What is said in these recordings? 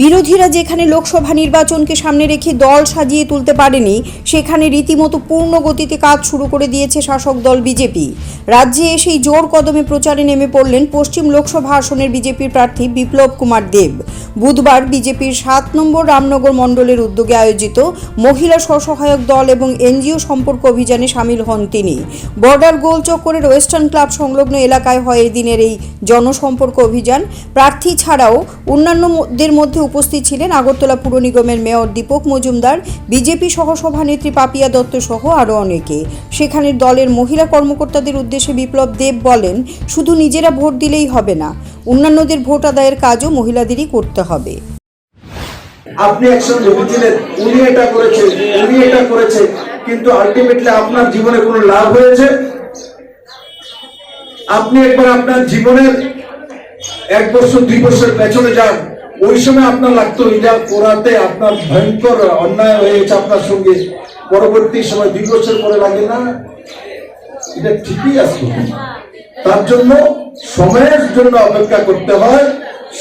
বিরোধীরা যেখানে লোকসভা নির্বাচনকে সামনে রেখে দল সাজিয়ে তুলতে পারেনি, সেখানে রীতিমতো পূর্ণ গতিতে কাজ শুরু করে দিয়েছে শাসক দল বিজেপি। রাজ্যে এসেই জোর কদমে প্রচারে নেমে পড়লেন পশ্চিম লোকসভা আসনের বিজেপির প্রার্থী বিপ্লব কুমার দেব। বুধবার বিজেপির সাত নম্বর রামনগর মণ্ডলের উদ্যোগে আয়োজিত মহিলা স্বসহায়ক দল এবং এনজিও সম্পর্ক অভিযানে সামিল হন তিনি। বর্ডার গোল চক্করের ওয়েস্টার্ন ক্লাব সংলগ্ন এলাকায় হয় এদিনের এই জনসম্পর্ক অভিযান। প্রার্থী ছাড়াও অন্যান্যদের মধ্যে উপস্থিত ছিলেন আগরতলা পুর নিগমের মেয়র দীপক মজুমদার, বিজেপি সহসভানেত্রী পাপিয়া দত্ত সহ আরও অনেকে। সেখানে দলের মহিলা কর্মকর্তাদের উদ্দেশ্যে বিপ্লব দেব বলেন, শুধু নিজেরা ভোট দিলেই হবে না, অন্যান্যদের ভোট আদায়ের কাজও মহিলাদেরই করতে হবে। আপনি একজন ভেবেছিলেন উনি এটা করেছে, উনি এটা করেছে, কিন্তু আলটিমেটলি আপনার জীবনে কোনো লাভ হয়েছে? আপনি একবার আপনার জীবনের এক বছর, দুই বছর পেছনে যান ওই সময় আপনার লাগতো এটা করাতে আপনার ভয়ঙ্কর অন্যায় হয়েছে আপনার সঙ্গে। পরবর্তী সময় দুই বছর পরে লাগে না। এটা ঠিকই আসতো তার জন্য সময়ের জন্য অপেক্ষা করতে হয়।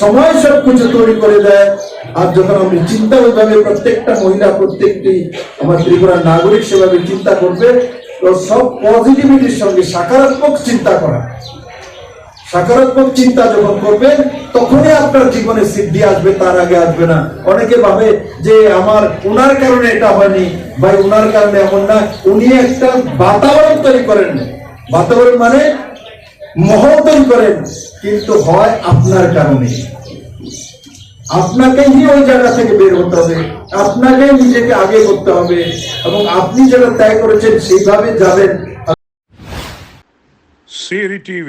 সময় সব কিছু তৈরি করে দেয়। আর যখন আপনি চিন্তা ওইভাবে প্রত্যেকটা মহিলা, প্রত্যেকটি আমার ত্রিপুরার নাগরিক সেভাবে চিন্তা করবে। তো সব পজিটিভিটির সঙ্গে সকারাত্মক চিন্তা করা। সকারাত্মক চিন্তা যখন করবেন তখনই আপনার জীবনে সিদ্ধি আসবে তার আগে আসবে না। অনেকে ভাবে যে আমার ওনার কারণে এটা হয়নি ভাই ওনার কারণে এমন না। উনি একটা বাতাবরণ তৈরি করেন। বাতাবরণ মানে মহল তৈরি করেন কিন্তু হয় আপনার কারণে। আপনাকেই ওই জায়গা থেকে বের হতে হবে আপনাকেই নিজেকে আগে করতে হবে এবং আপনি যেটা ত্যাগ করেছেন সেইভাবে যাবেন। Siri TV,